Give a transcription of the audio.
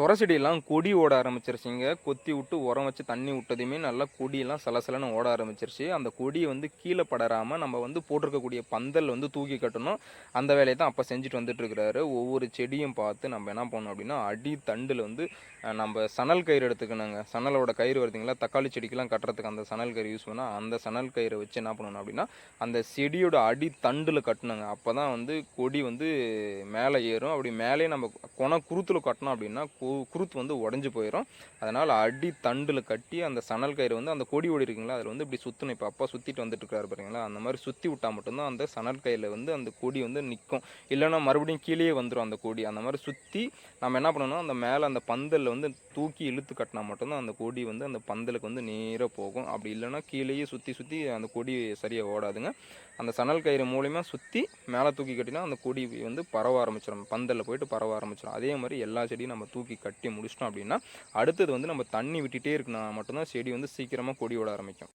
சொர செடியெல்லாம் கொடி ஓட ஆரம்பிச்சிருச்சுங்க. கொத்தி விட்டு உரம் வச்சு தண்ணி விட்டதுமே நல்லா கொடியெல்லாம் சலசலன்னு ஓட ஆரம்பிச்சிருச்சு. அந்த கொடியை வந்து கீழே படராமல் நம்ம வந்து போட்டிருக்கக்கூடிய பந்தல் வந்து தூக்கி கட்டணும். அந்த வேலையை தான் அப்போ செஞ்சுட்டு வந்துட்டுருக்கிறாரு. ஒவ்வொரு செடியும் பார்த்து நம்ம என்ன பண்ணோம் அப்படின்னா அடி தண்டில் வந்து நம்ம சணல் கயிறு எடுத்துக்கணுங்க. சணலோட கயிறு வருதுங்களா தக்காளி செடிக்கெலாம் கட்டுறதுக்கு அந்த சணல் கயிறு யூஸ் பண்ணால் அந்த சணல் கயிறை வச்சு என்ன பண்ணணும் அப்படின்னா அந்த செடியோட அடி தண்டில் கட்டணுங்க. அப்போ தான் வந்து கொடி வந்து மேலே ஏறும். அப்படி மேலே நம்ம கொண குருத்தில் கட்டினோம் அப்படின்னா கு- குருத்து வந்து உடஞ்சி போயிடும் அதனால் அடி தண்டில் கட்டி அந்த சணல் கயிறு வந்து அந்த கொடி ஓடி இருக்குங்களா அதில் வந்து இப்படி சுற்றணும் இப்போ அப்பா சுற்றிட்டு வந்துட்டு இருக்காரு பாருங்களா அந்த மாதிரி சுற்றி விட்டால் மட்டும்தான் அந்த சணல் கயிறில் வந்து அந்த கொடி வந்து நிற்கும் இல்லைன்னா மறுபடியும் கீழேயே வந்துடும் அந்த கொடி. அந்த மாதிரி சுற்றி நம்ம என்ன பண்ணணும் அந்த மேலே அந்த பந்தலில் வந்து தூக்கி இழுத்து கட்டினா மட்டும்தான் அந்த கொடி வந்து அந்த பந்தலுக்கு வந்து நேராக போகும். அப்படி இல்லைன்னா கீழேயே சுற்றி சுற்றி அந்த கொடி சரியாக ஓடாதுங்க. அந்த சணல் கயிறு மூலிமா சுற்றி மேலே தூக்கி கட்டினா அந்த கொடி வந்து பரவ ஆரம்பிச்சிடும் பந்தலில் போயிட்டு பரவ ஆரம்பிச்சிடும் அதே மாதிரி எல்லா செடியும் நம்ம தூக்கி கட்டி முடிச்சிட்டோம் அப்படின்னா அடுத்தது வந்து நம்ம தண்ணி விட்டுட்டே இருக்குன்னா மட்டும்தான் செடி வந்து சீக்கிரமாக கொடி விட ஆரம்பிக்கும்.